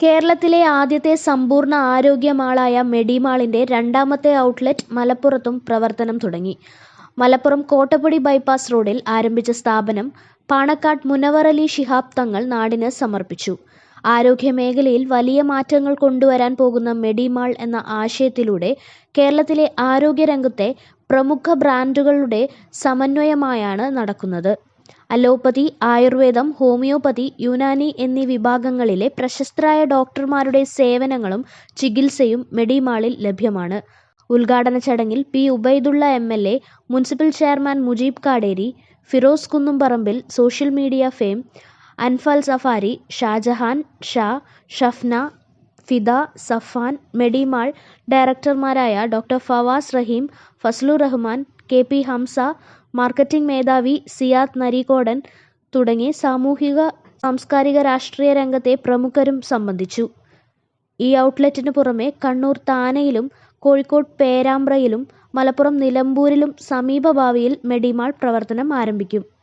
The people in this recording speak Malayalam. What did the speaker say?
കേരളത്തിലെ ആദ്യത്തെ സമ്പൂർണ ആരോഗ്യമാളായ മെഡിമാളിന്റെ രണ്ടാമത്തെ ഔട്ട്ലെറ്റ് മലപ്പുറത്തും പ്രവർത്തനം തുടങ്ങി. മലപ്പുറം കോട്ടപ്പടി ബൈപ്പാസ് റോഡിൽ ആരംഭിച്ച സ്ഥാപനം പാണക്കാട് മുനവറലി ശിഹാബ് തങ്ങൾ നാടിന് സമർപ്പിച്ചു. ആരോഗ്യ മേഖലയിൽ വലിയ മാറ്റങ്ങൾ കൊണ്ടുവരാൻ പോകുന്ന മെഡിമാൾ എന്ന ആശയത്തിലൂടെ കേരളത്തിലെ ആരോഗ്യരംഗത്തെ പ്രമുഖ ബ്രാൻഡുകളുടെ സമന്വയമായാണ് നടക്കുന്നത്. അലോപ്പതി, ആയുർവേദം, ഹോമിയോപ്പതി, യുനാനി എന്നീ വിഭാഗങ്ങളിലെ പ്രശസ്തരായ ഡോക്ടർമാരുടെ സേവനങ്ങളും ചികിത്സയും മെഡിമാളിൽ ലഭ്യമാണ്. ഉദ്ഘാടന ചടങ്ങിൽ P Ubaidulla M. L. A, municipal chairman Mujeeb Kaderi, Firoz Kunnumparambil, social media fame Anfal Safari, Shajahan Shah, Shafna, Fida, Safan, Medimall ഡയറക്ടർമാരായ Dr. Fawaz Raheem, Fazlu Rahman, K. P. Hamza, marketing മേധാവി സിയാദ് നരികോടൻ തുടങ്ങി സാമൂഹിക സാംസ്കാരിക രാഷ്ട്രീയ രംഗത്തെ പ്രമുഖരും സംബന്ധിച്ചു. ഈ ഔട്ട്ലെറ്റിന് പുറമെ കണ്ണൂർ താനയിലും കോഴിക്കോട് പേരാമ്പ്രയിലും മലപ്പുറം നിലമ്പൂരിലും സമീപ ഭാവിയിൽ മെഡിമാൾ പ്രവർത്തനം ആരംഭിക്കും.